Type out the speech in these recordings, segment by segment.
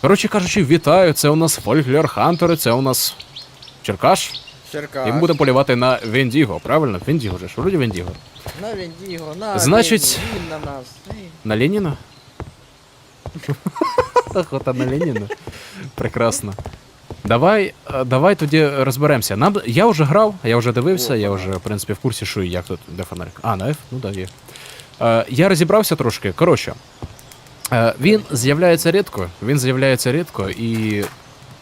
Коротше кажучи, вітаю, це у нас Фольклер Хантери, це у нас Черкаш. Черкас. І ми будемо полювати на Вендіго, правильно? Вендіго же ж, вроді Вендіго. На Вендіго, на Значить- він на нас. На Леніна? Охота на Леніна. Прекрасно. Давай, е, давай тоді розберемося. Нам, я вже грав, я вже дивився, я вже, в принципі, в курсі, що і як тут, де фонарик. А, на F? Ну да, є. Е, я розібрався трошки. Коротше, він з'являється рідко, він з'являється рідко і.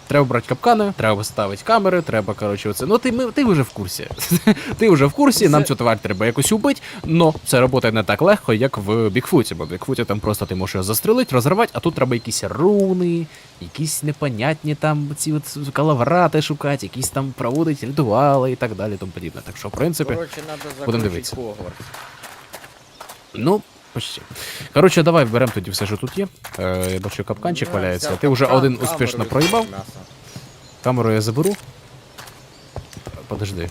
Треба брати капкани, треба ставити камери, треба, коротше, оце. Ну ти, ми, ти вже в курсі. ти вже в курсі, нам цю тварь треба якось убити, но це працює не так легко, як в Бікфуті, бо в Бікфуті там просто ти можеш його застрелити, розривати, а тут треба якісь руни, якісь непонятні там ці от калаврати шукати, якісь там проводити ритуали і так далі, тому подібне. Так що, в принципі, треба Будемо дивитися. Хогвартс. ну. Почти. Коротше, давай беремо тоді все, що тут є. Е, я бачу, капканчик валяється. Ти вже один успішно проїбав. Камеру я заберу. Подожди.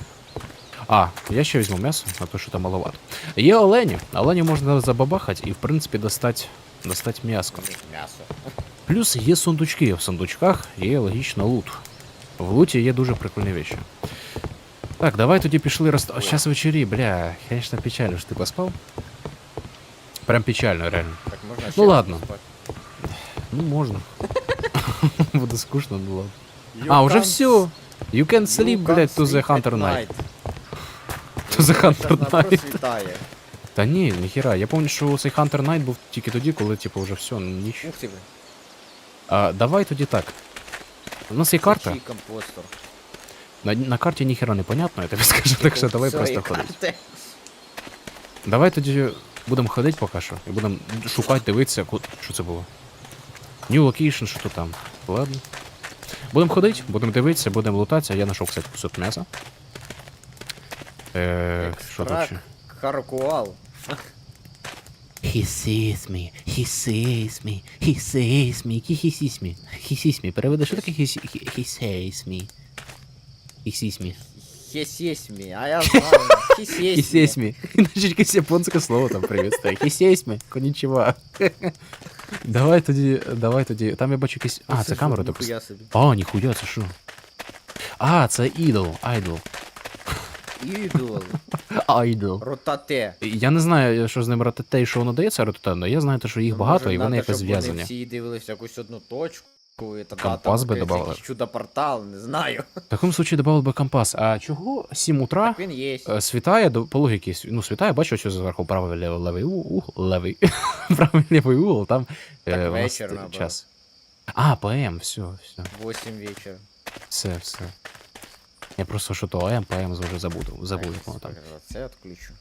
А, я ще візьму м'ясо, а то що там маловато. Є олені. Олені можна забабахати і, в принципі, достати достать м'яско. М'ясо. Плюс є сундучки. В сундучках є логічно лут. В луті є дуже прикольні речі. Так, давай тоді пішли роз... А, Щас вечері, бля, конечно, печально, що ти поспав. Прям печально, реально. Так можна Ну ладно. поспати. Ну, можна. Буде скучно, ну ладно. You А, уже can't- все. You can you sleep, can't блядь, to the sleep at Hunter Night. To the Hunter вона Night. просвітає. Та ні, ніхіра. Я пам'ятаю, що цей Hunter Night був тільки тоді, коли, типу, вже все, ніч. Ух ти, блін. А, давай тоді так. У нас є карта. Чий компостер. На, на карті ніхіра не понятно, я тобі скажу, так що давай просто карти. Давай тоді будемо ходити поки що. І будемо шукати, дивитися, ку- що це було. New location, що то там. Ладно. Будемо ходити, будемо дивитися, будемо лутатися. Я знайшов, кстати, кусок м'яса. Е, що тут ще? Харкуал. He sees me, he sees me, he sees me, he, he sees me, he sees me. Переведи, що таке he, he, he sees me? He sees me. Хесесьмі, а я знаю. Sees me. Значить, якесь японське слово там приветствує. Me, конічева. Давай тоді, давай тоді. Там я бачу якісь... А, це камера допис. Ніхуя собі. А, ніхуя, це що? А, це ідол, айдол. Ідол. Айдол. Ротате. Я не знаю, що з ним ратете і що воно дається ротатенно. Я знаю, те, що їх Ну, багато і вони якось зв'язані. всі дивилися якусь одну точку. Тоді Компас там би відкриється добавили. Чудо-портал, не знаю. В такому случае добавив би компас. А чого 7 утра Так він є. е, світає до по логіки? св- Ну, світає, бачу, що зверху правий левий, левий угол, левий. правий лівий угол, там Так е, у нас вечір, т- час. А, ПМ, все, все, 8 вечора. все, все. Я просто що то АМ, ПМ вже забув, забув, Так, як воно там. Це відключу.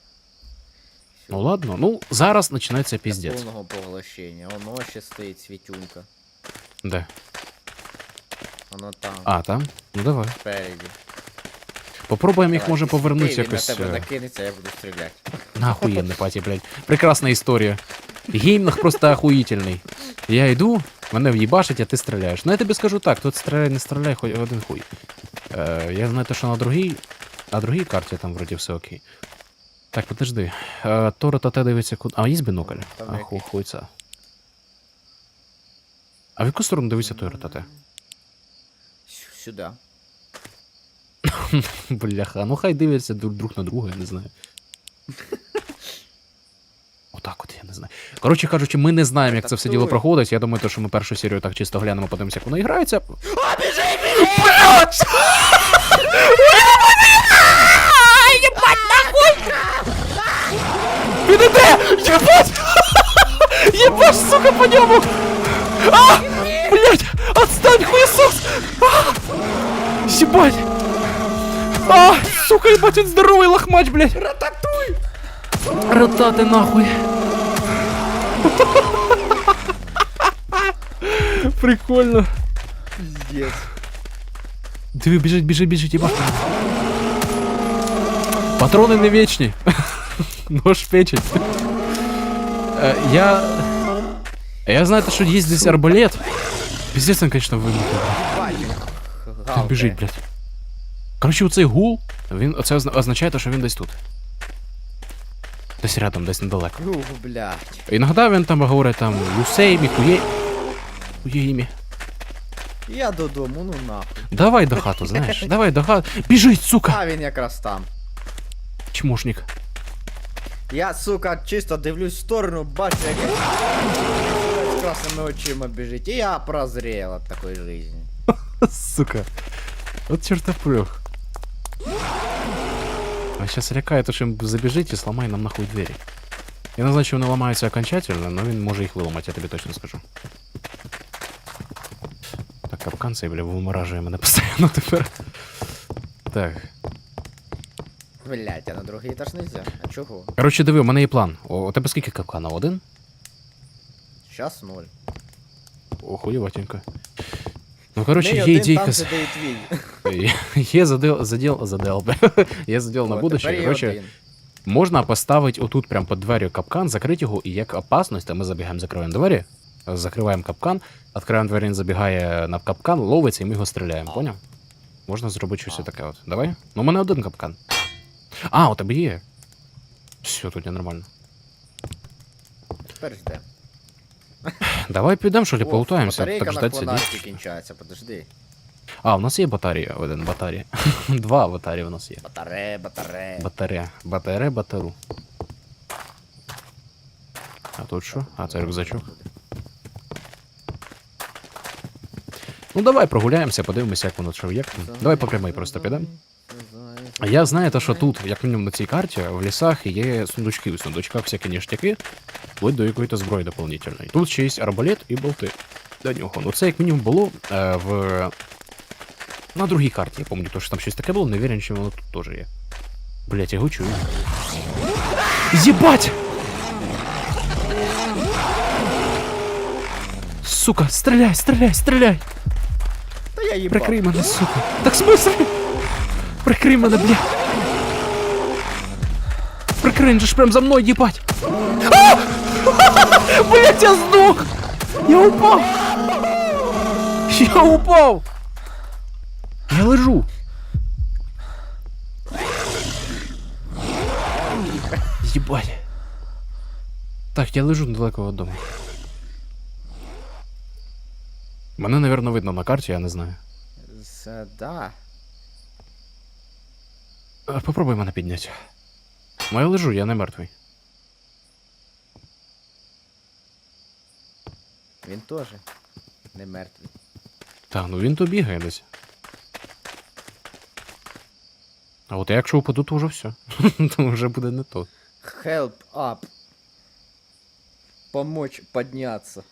Ну ладно, ну зараз починається Для піздець. повного поглощення. Воно ще стоїть світюнка. Де? Воно там, А, там? Ну давай. спереді. Попробуємо їх Давай, може ти повернути світи, якось. Він на тебе е, накинеться, я буду стріляти. Нахуєнный паті, блядь. Прекрасна історія. Геймнах просто охуїтельний. Я йду, мене в'їбашить, а ти стріляєш. Ну я тобі скажу так, тут стріляй, не стріляй, хоч один хуй. Е, я знаю, те, що на другій. На другій карті там вроді все окей. Так, подожди. Е, Торо та те дивиться куди. А, є бінокль? Там А, який? А в яку сторону дивиться Торо та те? Сюди. Бляха, ну хай дивляться друг, на друга, я не знаю. Отак от, я не знаю. Коротше кажучи, ми не знаємо, як це все діло проходить. Я думаю, то, що ми першу серію так чисто глянемо, подивимося, як воно грається. Він іде! Єбать! Єбаш, сука, по ньому! А! Блять! Отстань, хуесос! А! Єбать! А! Сука, ебать, он здоровый лохмач, блядь! Рататуй! Рататы нахуй! Прикольно. Піздець. Диви, біжить, біжить, біжить, єбаш. Патрони не вічні. Нож печить. Е, я. Я знаю, що є десь арбалет. Піздець він, конечно, вимкнув. Так біжить, блядь. Коротше, оцей гул, він оце озна- означає, те, що він десь тут. Десь рядом, десь недалеко. Ну, блядь. Іноді він там говорить там Юсеймі, хує. Хуємі. Я додому, ну нахуй. Давай до хату, знаєш. Давай до хату. Біжить, сука! А він якраз там. Чмошник. Я, сука, чисто дивлюсь в сторону, бачу, як він з красними очима біжить. І я прозрел от такої жизни. Сука. Вот чертоплюх. А сейчас лякає, то що він забіжить і сломає нам нахуй двері. Я не знаю, чи вони ламаються окончательно, но він може їх виламати, я тобі точно скажу. Так, капкан цей, бля, виморажує мене постійно тепер. Так. Блять, а на другий етаж нельзя. А чого? Коротше, диви, у мене є план. О, у тебе скільки капканів? Один? Щас ноль. Охуєватенько. Ну, є один, ідейка. там з- сидить твій. Є заділ, заділ, заділ. Є заділ на будущее. один. Можна поставити отут прям під дверю капкан, закрити його, і як опасність, то ми забігаємо, закриваємо двері, закриваємо капкан, відкриваємо двері, він забігає на капкан, ловиться, і ми його стріляємо, поняв? Можна зробити щось таке от. Давай? Ну, у мене один капкан. А, у тебе є. Все, тут нормально. Тепер жде. Давай підемо, що ли, О, полутаємося, Батарейка так ждать сидіть. кінчається, подожди. А, у нас є батарія, один батарія. Два батарії у нас є. Батаре, батаре. Батарея. Батаре, батару. А тут що? А, це рюкзачок. Ну давай прогуляємося, подивимося, як воно що як. там. Давай по прямій просто підемо. А Я знаю, те, що тут, як мінімум на цій карті, в лісах є сундучки. В сундучках всякі ніштяки, вплоть до якоїсь зброї дополнительної. Тут ще є арбалет і болти до нього. Ну це як мінімум було е, в. На другій карті, я пам'ятаю, то, що там щось таке було, не вірен, чи воно тут теж є. Блять, я його чую. Єбать! Сука, стріляй, стріляй, стріляй! Та я їбав. Прикрий мене, сука. Так смисл? Прикрий мене, бля. Прикрий, же ж прям за мною, їбать. Блять, я здох! Я упав! Я упав! Я лежу. Єбать. Так, я лежу недалеко від дому. Мене, напевно, видно на карті, я не знаю. З- Да. Е, Попробуй мене підняти. Ну я лежу, я не мертвий. Він теж не мертвий. Та, ну він то бігає десь. А от я якщо упаду, то вже все. то вже буде не то. Help up. Помочь подняться.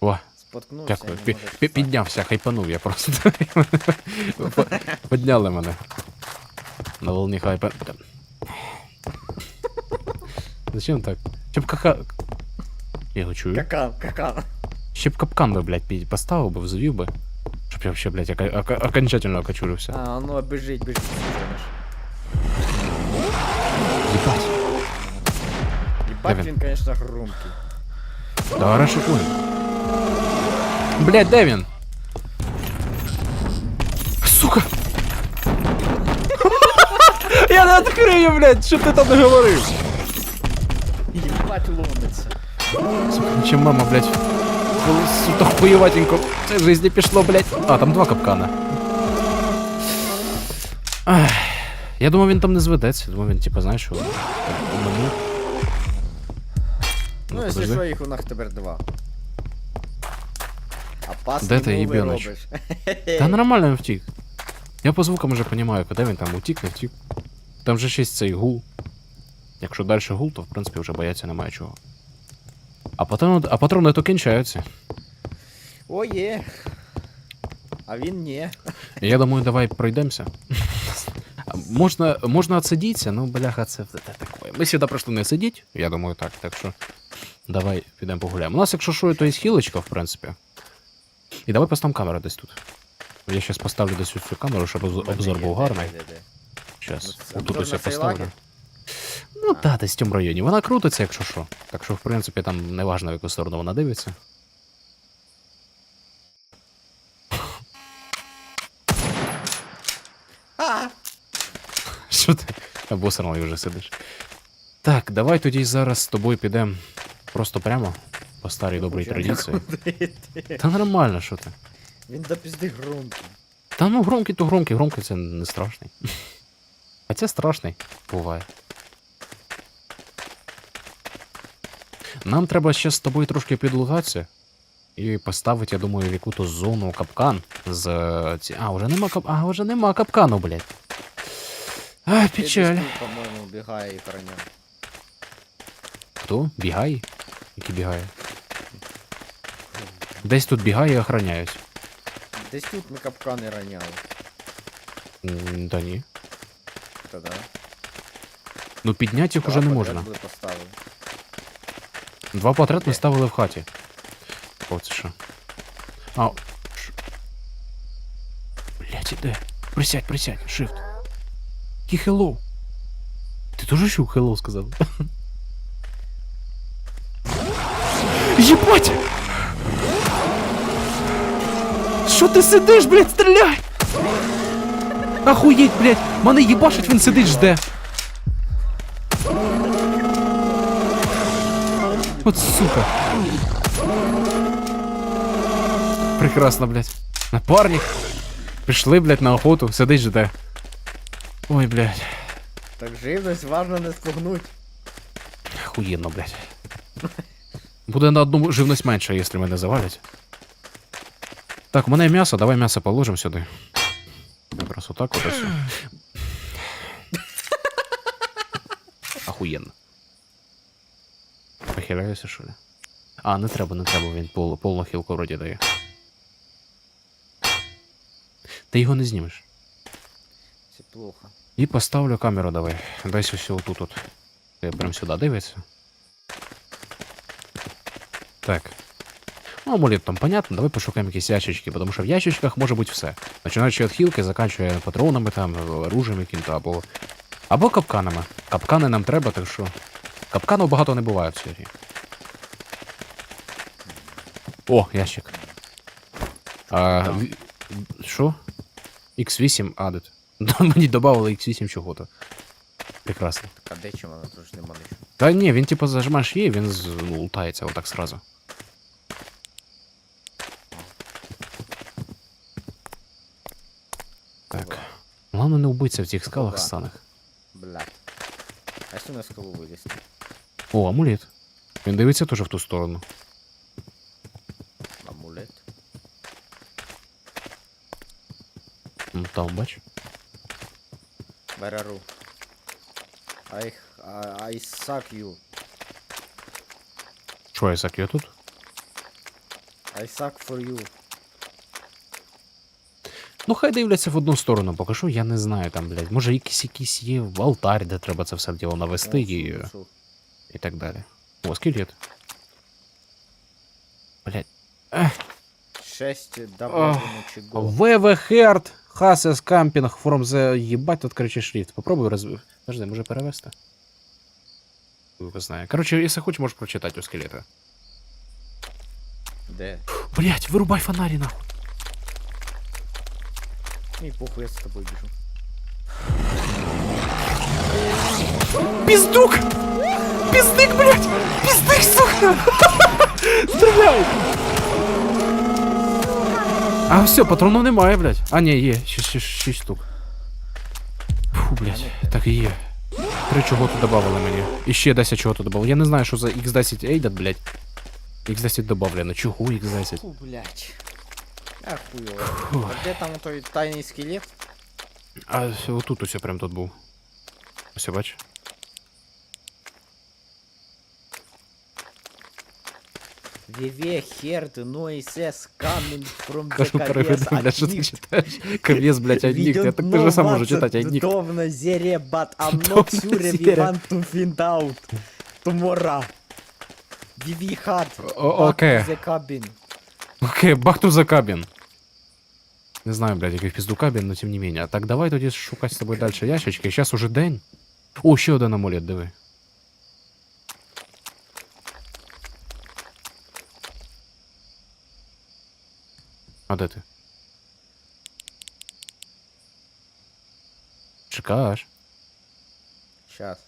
О, Споткнувся. дякую. Пі- пі- Піднявся, хайпанув я просто. Підняли мене. На волні хайпа. Зачем так? Щоб кака. Я його чую. Какан, какан. Ще б капкан би, блядь, пі- поставив би, взвів би. Щоб я вообще, блядь, ока- ока- окончательно окочурився. А, ну біжить, біжить. Ебать. Ебать він? він, конечно, громкий. Давай розшукуємо. Блядь, де він? Сука! Я не відкрию, блядь, що ти там не говорив? Ебать ломиться. Сука, чим мама, блядь, сука хуєватенько в цій пішло, блядь. А, там два капкана. Ах, я думав, він там не зведеться. Думав, він, типа, знаєш, що. Ну, якщо подожди. що, їх у нас тепер два. Опасний Де ти, робиш. Та нормально він втік. Я по звукам вже розумію, куди він там утік, не втік. Там же ще цей гул. Якщо далі гул, то в принципі вже бояться немає чого. А патрони, а патрони то кінчаються. О, є. А він ні. Я думаю, давай пройдемося. Можна, можна отсидіться, ну бляха, це, таке. Ми сюди просто не сидіть, я думаю, так. Так що давай підемо погуляємо. У нас, якщо що, то є хілочка, в принципі. І давай поставимо камеру десь тут. Я зараз поставлю десь цю камеру, щоб обзор був гарний. Ну, Отут ось я поставлю. Ну та, десь в цьому районі. Вона крутиться, якщо що. Так що, в принципі, там не важно, в яку сторону вона дивиться. Що ти? Обосраний вже сидиш. Так, давай тоді зараз з тобою підемо просто прямо по по старій добрій традиції. Та нормально, що ти. Він до пізди громкий. Та ну громкий, то громкий, громкий це не страшний. А це страшний буває. Нам треба ще з тобою трошки підлутатися. І поставити, я думаю, в яку-то зону капкан з е. А, вже нема кап. А, вже нема капкану, блядь. А, печаль. По-моєму, бігає і хороня. Хто? Бігає? Який бігає? Десь тут бігає і охороняють. Десь тут ми капкани раняли. М, Та ні. Та да. Ну підняти їх уже не можна. поставили. Два подряд ми ставили в хаті. О, це що? А. Блять, іде. Присядь, присядь, shift. Який hello? Ти теж що hello сказав? Єбать! Що ти сидиш, блядь, стріляй! Охуєть, блядь! Мене їбашить, він сидить, жде. От сука. Прекрасно, блядь. Напарник. Пришли, блядь, на охоту, сидить жде. Ой, блядь. Так живність важно не спугнуть. Охуєнно, блядь. Буде на одну живність менше, якщо мене завалять. Так, у мене м'ясо, давай м'ясо положимо сюди. Якраз отак от ось. Охуєнно. Похиляюся, що ли? А, не треба, не треба, він пол, повну хілку вроді дає. Ти його не знімеш. Це плохо. І поставлю камеру давай. Десь ось отут от. Ти прям сюди дивиться. Так. Ну, амулет там понятно, давай пошукаємо якісь ящички, тому що в ящичках може бути все. Починаючи від хілки, заканчує патронами, там, оружием яким-то, або. Або капканами. Капкани нам треба, так що. Капканів багато не буває в цій грі. О, ящик. А, Що? X8 адит. Мені додавали X8 чого-то. Прекрасно. Так, а де чим вона тож нема нічого? Та ні, він типу зажимаєш її, він ну, лутається отак сразу. Так. Главное не вбитися в цих скалах Да. станах. Блядь. А якщо на скалу вилізти? О, амулет. Він дивиться теж в ту сторону. Амулет. Ну, там, бач. Береру. I, I, I suck you. Що, Ісак, я тут? I suck for you. Ну, хай дивляться в одну сторону, поки що я не знаю там, блядь. Може якийсь якийсь є алтарь, де треба це все діло навести і, су- су. і так далі. О, скелет. Блядь. Шесть добавлено чего. ВВ Херт, Хасес Кампінг from the... Єбать, тут, короче, шрифт. Попробуй роз... Подожди, може перевести? Хуй знає. Короче, якщо хочеш, можеш прочитати у скелета. Де? Блять, вирубай фонарі нахуй. Мій похуй, я з тобою біжу. Пиздук! Пиздик, блять! Пиздик, сука! Стріляй! А все, патронів немає, блять. А, ні, є, 6 штук. Фу, блять, так і є. Три чого тут добавили мені. І ще 10 чого тут добавили. Я не знаю, що за X10 Ейдат, блять. X10 добавлено. Чого X10? Фу, блядь. А хуйово. А де там той тайний скелет? А отут ось прям тут був. Ось бач. Віве херд нойсес coming from the Кажу, переведи, caves блядь, що ти одних. читаєш? Кав'єс, блядь, одних. Я так дуже сам можу читати одних. Довно зере, but I'm not Довно sure if we зере. want to find out. Tomorrow. Віві хат. О- окей. The cabin. Окей, back to the cabin. Не знаю, блядь, який в пізду кабін, но тим не менее. Так давай тоді шукати з тобою далі ящички. Зараз уже день. О, ще один амулет, диви. А де ти? Чекаєш? Щас.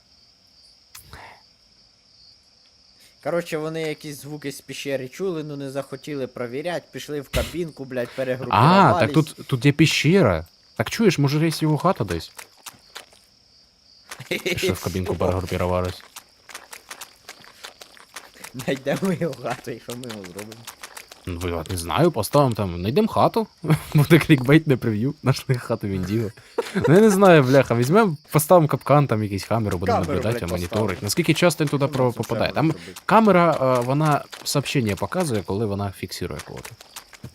Коротше, вони якісь звуки з пещери чули, ну не захотіли провіряти, пішли в кабінку, блядь, перегрупувались. А, так тут, тут є піщера. Так чуєш, може є його хата десь? Пішли в кабінку перегрупірувались. Найдемо його хату, і що ми його зробимо. Ну, не знаю, поставимо там, знайдемо хату. Буде клікбейт не прев'ю, нашли хату Віндіго. Ну я не знаю, бляха, візьмемо, поставимо капкан, там якийсь камеру, будемо наблюдати, поставимо. Наскільки часто він туди Ну, попадає? Там камера, е, вона сообщення показує, коли вона фіксує кого-то.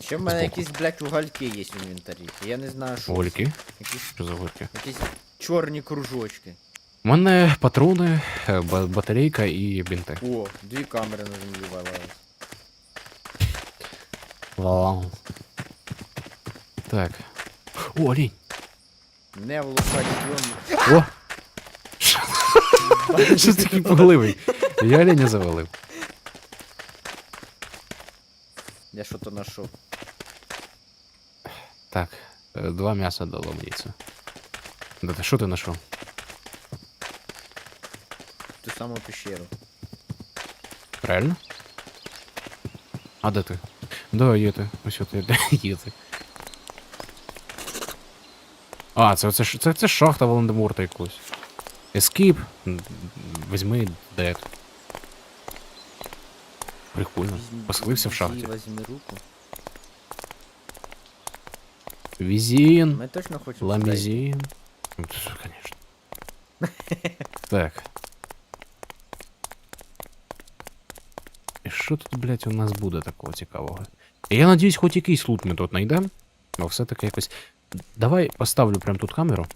Ще в мене якісь, блядь, угольки є в інвентарі. Я не знаю, що. це. Гольки. Якісь, Що за гольки? якісь чорні кружочки. У мене патрони, е, батарейка і бінти. О, дві камери на землі валялись. Вау. Так. О, олень. Не влучать. О! Що ти такий пугливий? Я оленя завалив. Я що-то знайшов. Так, е, два м'яса дало мені це. Да ти що ти знайшов? Ту саму пещеру. Реально? А де ти? Да, є ти. Ось от є, є ти. А, це, це, це, це шахта Волан-де-Морта якусь. Ескіп. Візьми дед. Прикольно. Поселився в шахті. Возьми руку. Візін. Ми точно хочемо. Ламізін. Ну, Конечно. Так. І що тут, блядь, у нас буде такого цікавого? Я надіюсь, хоч якийсь лут ми тут знайдемо. Бо все-таки якось. Давай поставлю прям тут камеру.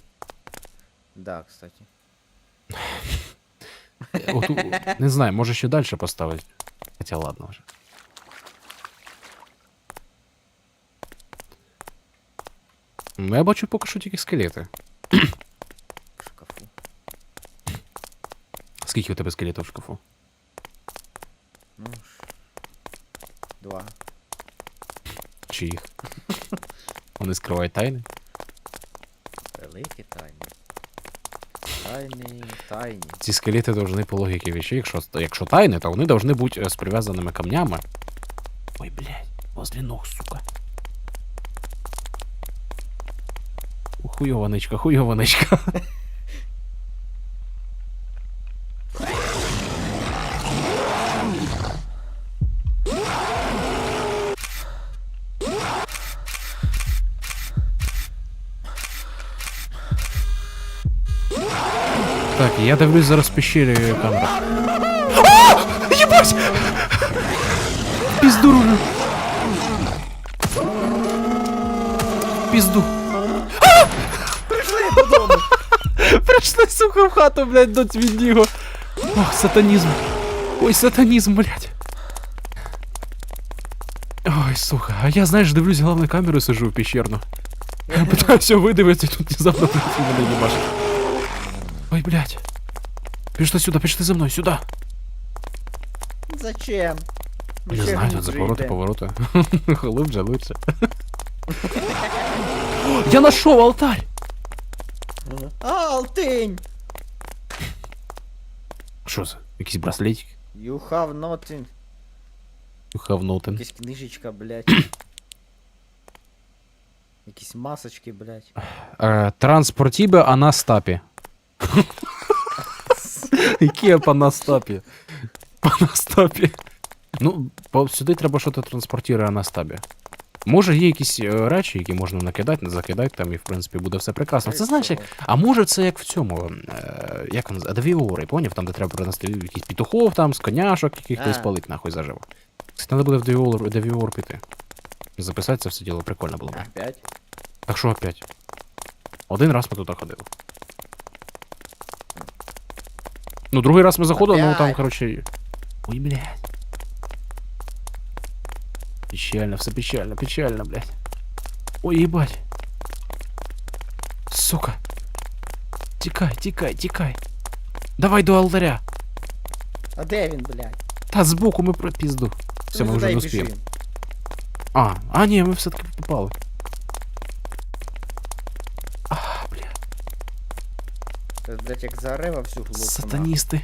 Да, кстати. Е, Оту, не знаю, може ще далі поставити. Хоча ладно вже. Ну, я бачу поки що тільки скелети. В шкафу. Скільки у тебе скелетів в шкафу? Ну ж. Два. Чи їх? Вони скривають тайни? Великі тайні. Тайні, тайні. Ці скелети должны по логіки вещей, якщо, якщо тайни, то вони должны бути е, з прив'язаними камнями. Ой, блядь, возле ног, сука. О, Хуйова Так, я дивлюсь зараз в пещері камера. А! Єбать! Пізду рулю. Пізду. Прийшли додому! Прийшли, сука, в хату, блядь, до Твіндіго. Ох, сатанізм. Ой, сатанізм, блядь. Ой, сука, а я, знаєш, дивлюсь головну камеру, сижу в пещерну. Я питаюся видивитися, тут внезапно блядь, і мене їбашить. Ой, блядь. Пішли сюди, пішли за мною, сюди. Зачем? Ще знаю, тут глубже запороти, повороти. Глубже, лучше. Я нашов алтарь! А, Алтинь! Що це? Якийсь браслетик? You have nothing. You have nothing. Якась книжечка, блядь. Якісь масочки, блядь. Е, Транспортібе Анастапі. Які я Панастапі? Панастапі. Ну, по- сюди треба щось транспортірує Анастапі. Може, є якісь е, речі, які можна накидати, не закидати там, і в принципі буде все прекрасно. Це знаєш, як. А може це як в цьому, е, як він Девіори, поняв? Там, де треба принести якісь петухов, там, з коняшок, яких ти А. спалить нахуй заживо. Кстати, треба буде в Девіор, Девіор піти. Записати це все діло прикольно було б. Опять? Так що опять? Один раз ми туди ходили. Ну, другий раз ми заходили, ну там, Опять? короче. Ой, блядь. Печально, все печально, печально, блядь. Ой, ебать. Сука. Тікай, тікай, тікай. Давай до алтаря. А де він, блядь? Та збоку ми про пізду. Все, ми Ну, вже дай не успіємо. біжим. А, а ні, ми все-таки попали. Блядь, як зарева всю глотку. Сатаністи.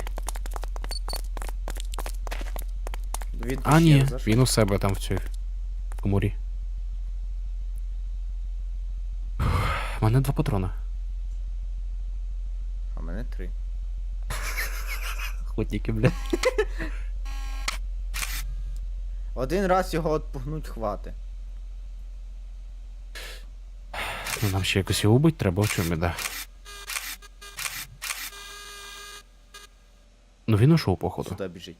Він А, ні, він у себе там в цій коморі. У мене два патрона. А мене три. Охотники, бля. Один раз його отпугнуть хвати. Ну, нам ще якось його убить треба, в чому біда. Ну він ушов, походу. Сюди біжить.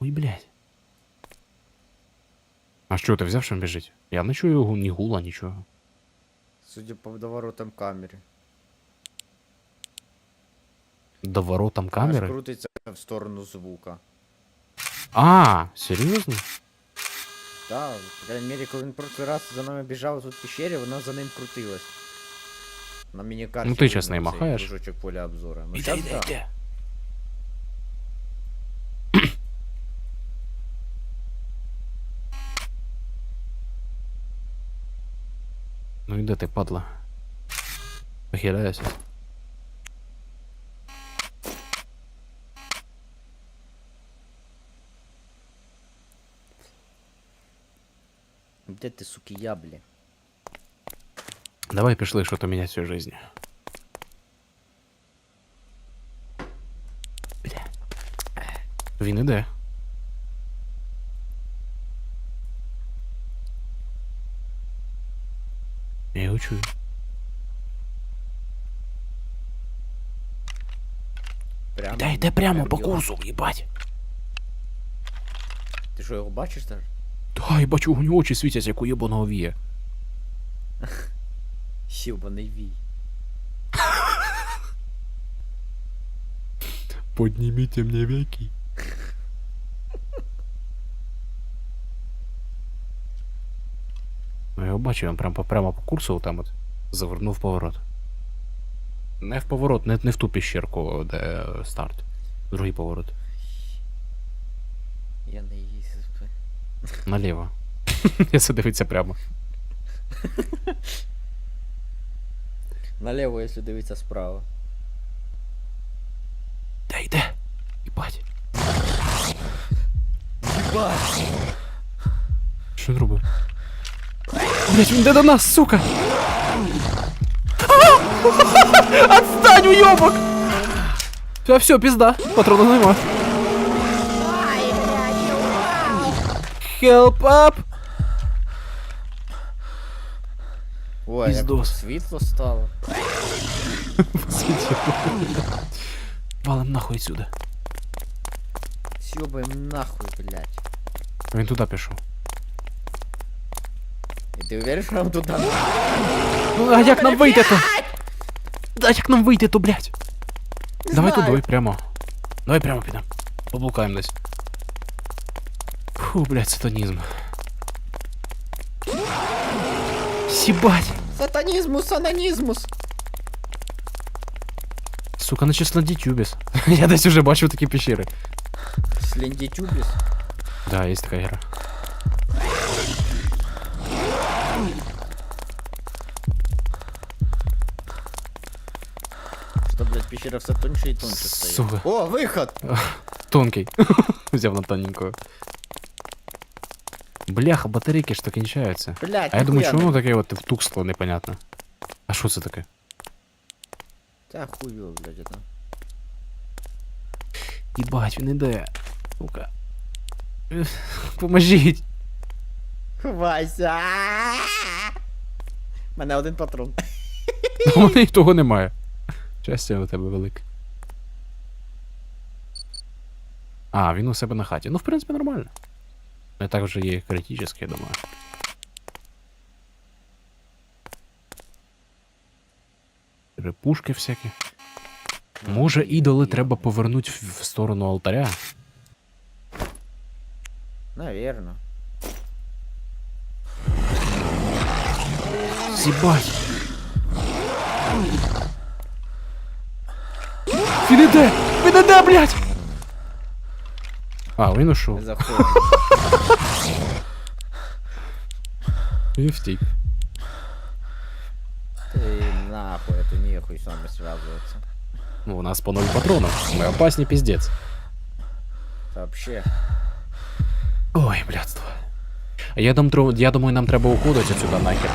Ой, блядь. А що, ти взяв, що він біжить? Я не чую гу- ні гула, нічого. Судя по доворотам камери. До воротам Аж камери? крутиться в сторону звука. А, серйозно? Так, по крайней мере, коли він прошлий раз за нами біжав тут в пещері, вона за ним крутилась. На міні-карті. Ну, ти щас видно нею цей махаєш. кружочок поля обзора. Ну, щас да. Ну іде ти, падла. Похиляйся. Де ти, суки, яблі? Давай пішли, що то міняти всю жизнь. Бля. Він іде. Прямо. Прямо по курсу, їбать. Ти що, його бачиш теж? Та, я бачу, у нього очі світять, як у єбаного вія. Сівбаний вій. Поднимите мне веки. Ну, я його бачу, він прямо, по- прямо по курсу там от завернув поворот. Не в поворот, не, не в ту піщерку, де старт. Другий поворот. Я не їздив. Наліво. Я це дивиться прямо. Наліво, якщо дивитися справа. Де йде? Їбать. Бач! Що він робить? Блять, він йде до нас, сука! Отстань, уйобок! Все, все, пизда. Патрона нема. Help up! Ой, як тут Піздос. світло стало. Валим нахуй отсюда. Сьобаєм нахуй, блядь. Він туди пішов. І ти уверен, що нам туди? Ну, а як нам вийти то? Да як нам вийти то, блядь? Давай знаю. туди, прямо. Давай прямо підемо. Поблукаємо десь. Фу, блядь, сатанізм. Сібать! Сатанізмус, анонізмус! Сука, наче Сландітюбіс. Я десь уже бачив такі пещери. Сліндітюбіс. Да, є така гра. Що, все тоньше і тоньше стає. Сука. О, виход! Тонкий. Взяв на тоненькую. Бляха, батарейки ж то кінчаються. Блядь, А я думаю, не- таке от втуксло непонятно. А що це таке? Та хуйо, блядь, это. Їбать, він іде. Сука. Поможіть. Вася! Мене один патрон. У мене і того немає. Щастя у тебе велике. А, він у себе на хаті. Ну, в принципі, нормально. Не так вже є критичний, я думаю. Репушки всякі. Може, ідоли треба повернути в сторону алтаря. Наверно. Зібать. Він іде! Він іде, блядь! А, він Не ушов. заходь. Він втік. Ты нахуй, это нехуй с вами связываться. Ну, у нас по ноль патронов. Мы опаснее пиздец. Вообще. Ой, блядство. А я, дум, тру- я думаю, нам треба уходити отсюда нахер.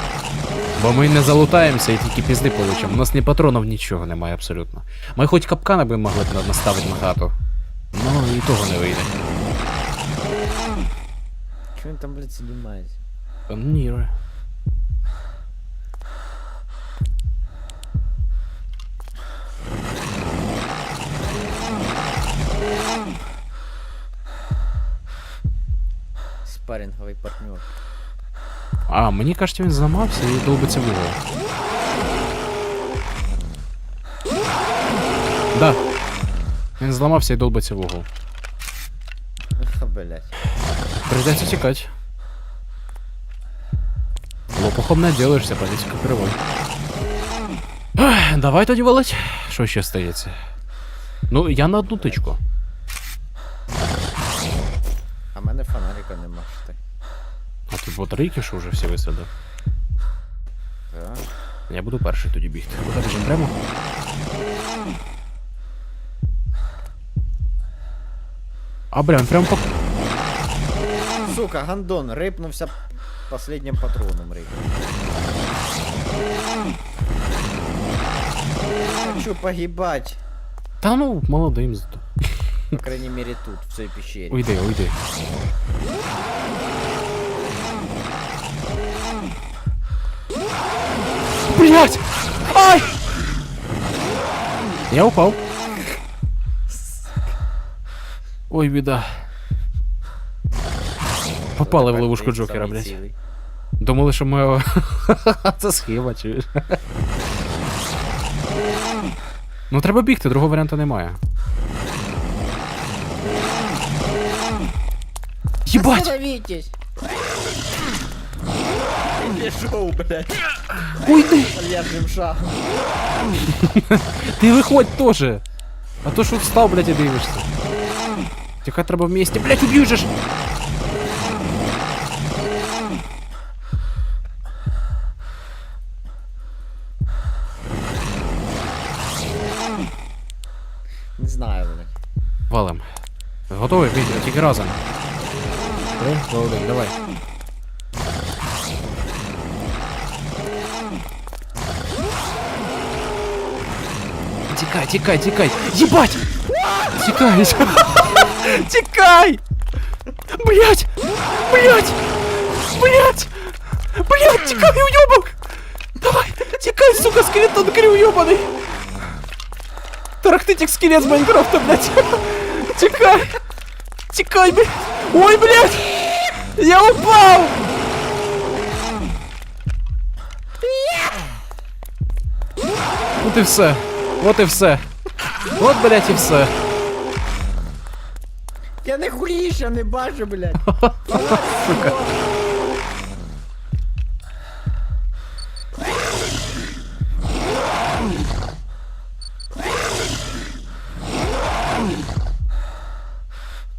Бо ми не залутаємося і тільки пізди получимо. У нас ні патронів, нічого немає абсолютно. Ми хоч капкани би могли наставити на хату. Ну і того не вийде. Чого він там, блядь, знімається? Ні. ре. Спарринговий партнер. А, мені кажеться, він зламався і долбиться в угол. Да. Він зламався і долбиться в угол. Ха, блядь. Придется тікати. Лопухом не ділишся, політика кривой. Давай тоді валить. Що ще стається? Ну, я на одну тичку. А мене фонарика нема тут батарейки, що вже всі висадив. Так. Я буду перший тоді бігти. Куди біжимо прямо? А, бля, він прям по... Сука, гандон, рипнувся последнім патроном рипнув. Хочу погибать. Та ну, молодим зато. По крайней мере тут, в цій пещері. Уйди, уйди. Блять! Ай! Я упал. Ой, біда. Попали в ловушку Джокера, блять. Думали, що ми. Це схема, чуєш? Ну треба бігти, другого варіанту немає. Єбать! Остановитесь! Пішов, блядь, Уйди! вальяжним шагом. Ти виходь теж! А то що встав, блядь, і дивишся. Тихо, треба вместе, блядь, уб'ють же ж! Не знаю, блядь. Валим. Готовий, Вітя, тільки разом. Три, два, один, давай. Тікай, тікай, тікай! Єбать! Тікай! Тікай! Блять! Блять! Блять! Блять, тікай, уйобок! Давай! Тікай, сука, скелетон крив уйобаний! Тарахтитик скелет з Майнкрафта, блядь! Тікай! Тікай, блядь! Ой, блядь! Я упав! От і все. От і все. От, блядь, і все. Я не хуліша, не бачу, блядь. Сука.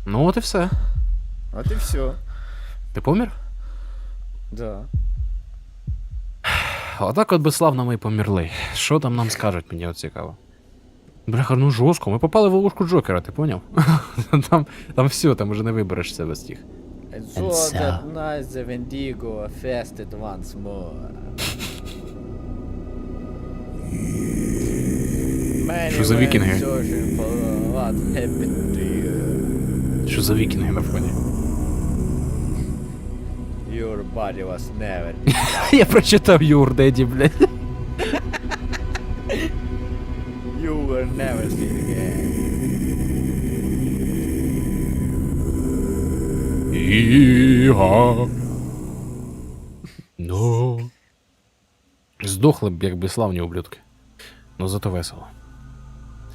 Ну от і все. От і все. Ти помір? Да. Отак от безславно ми померли. Що там нам скажуть, мені от цікаво. Бляха, ну жорстко. Ми попали в ловушку Джокера, ти поняв? Там, там все, там уже не виберешся без тих. Wendigo once more. Що за вікінги? Що за вікінги на фоні? Your body was never. Я прочитав Юрдеді, блядь. You were never seen again. Іга. Ну. Здохли б, як безславні ублюдки. Ну зато весело.